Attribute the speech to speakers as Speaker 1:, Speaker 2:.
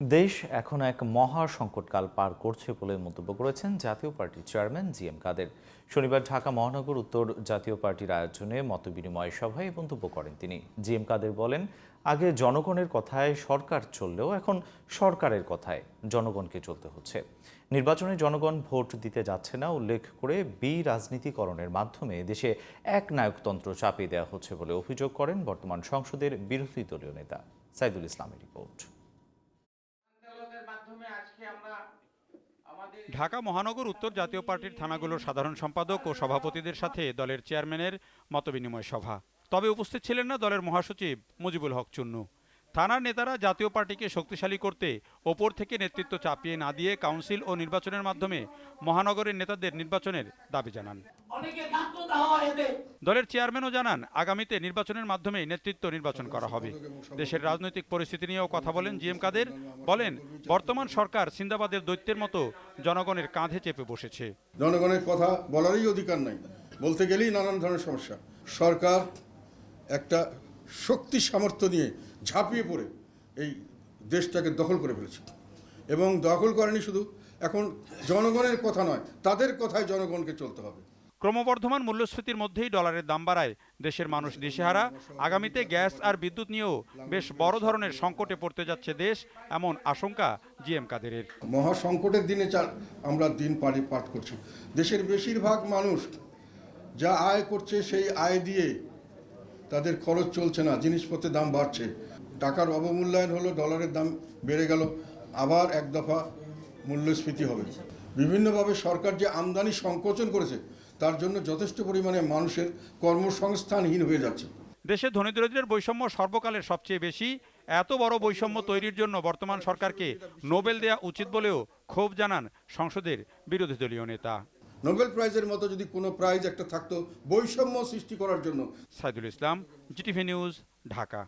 Speaker 1: দেশ এখন এক মহা সংকটকাল পার করছে বলে মন্তব্য করেছেন জাতীয় পার্টির চেয়ারম্যান জি এম কাদের। শনিবার ঢাকা মহানগর উত্তর জাতীয় পার্টির আয়োজনে মতবিনিময় সভায় মন্তব্য করেন তিনি। জি এম কাদের বলেন, আগে জনগণের কথায় সরকার চললেও এখন সরকারের কথায় জনগণকে চলতে হচ্ছে। নির্বাচনে জনগণ ভোট দিতে যাচ্ছে না উল্লেখ করে বি রাজনীতিকরণের মাধ্যমে দেশে এক নায়কতন্ত্র চাপিয়ে দেওয়া হচ্ছে বলে অভিযোগ করেন বর্তমান সংসদের বিরোধী দলীয় নেতা সাইদুল ইসলামের রিপোর্ট।
Speaker 2: ঢাকা মহানগর উত্তর জাতীয় পার্টির থানাগুলোর সাধারণ সম্পাদক ও সভাপতিদের সাথে দলের চেয়ারম্যানের মতবিনিময় সভা। তবে উপস্থিত ছিলেন না দলের মহাসচিব মুজিবুল হক চুন্নু। থানার নেতারা জাতীয় পার্টিকে শক্তিশালী করতে ওপর থেকে নেতৃত্ব চাপিয়ে না দিয়ে কাউন্সিল ও নির্বাচনের মাধ্যমে মহানগরের নেতাদের নির্বাচনের দাবি জানান। দলের চেয়ারম্যানও জানান, আগামীতে নির্বাচনের মাধ্যমে নেতৃত্ব নির্বাচন করা হবে। দেশের রাজনৈতিক পরিস্থিতি নিয়েও কথা বলেন জিএম কাদের। বলেন, বর্তমান সরকার সিন্দাবাদের দৈত্যের মতো জনগণের কাঁধে চেপে বসেছে।
Speaker 3: জনগণের কথা বলারই অধিকার নাই। বলতে গেলেই নানান ধরনের সমস্যা। সরকার একটা শক্তি সামর্থ্য নিয়ে ঝাঁপিয়ে পড়ে এই দেশটাকে দখল করে ফেলেছে। এবং দখল করেনি শুধু, এখন জনগণের কথা নয়, তাদের কথায় জনগণকে চলতে হবে।
Speaker 2: ক্রমবর্ধমান মূল্যস্ফীতির মধ্যেই ডলারের দাম বাড়ায় দেশের মানুষ দিশেহারা। আগামীতে গ্যাস আর বিদ্যুৎ নিয়েও বেশ বড় ধরনের সংকটে পড়তে যাচ্ছে দেশ, এমন আশঙ্কা জিএম কাদেরের।
Speaker 3: মহা সংকটের দিনে আমরা দিন পারি পাঠ করছি। দেশের বেশিরভাগ মানুষ যা আয় করছে সেই আয় দিয়ে তাদের খরচ চলছে না, জিনিসপত্রের দাম বাড়ছে। টাকার অবমূল্যায়ন হলো, ডলারের দাম বেড়ে গেল, আবার এক দফা মূল্যস্ফীতি হবে। বিভিন্নভাবে সরকার যে আমদানি সংকোচন করেছে তার জন্য যথেষ্ট পরিমাণে মানুষের কর্মসংস্থানহীন হয়ে যাচ্ছে।
Speaker 2: দেশে ধনী দরিদ্রের বৈষম্য সর্বকালের সবচেয়ে বেশি। এত বড় বৈষম্য তৈরির জন্য বর্তমান সরকারকে নোবেল দেয়া উচিত বলেও ক্ষোভ জানান সংসদের বিরোধী দলীয় নেতা।
Speaker 3: নোবেল প্রাইজের মতো যদি কোনো প্রাইজ একটা থাকতো বৈষম্য সৃষ্টি করার জন্য।
Speaker 2: Saidul Islam GTV news Dhaka.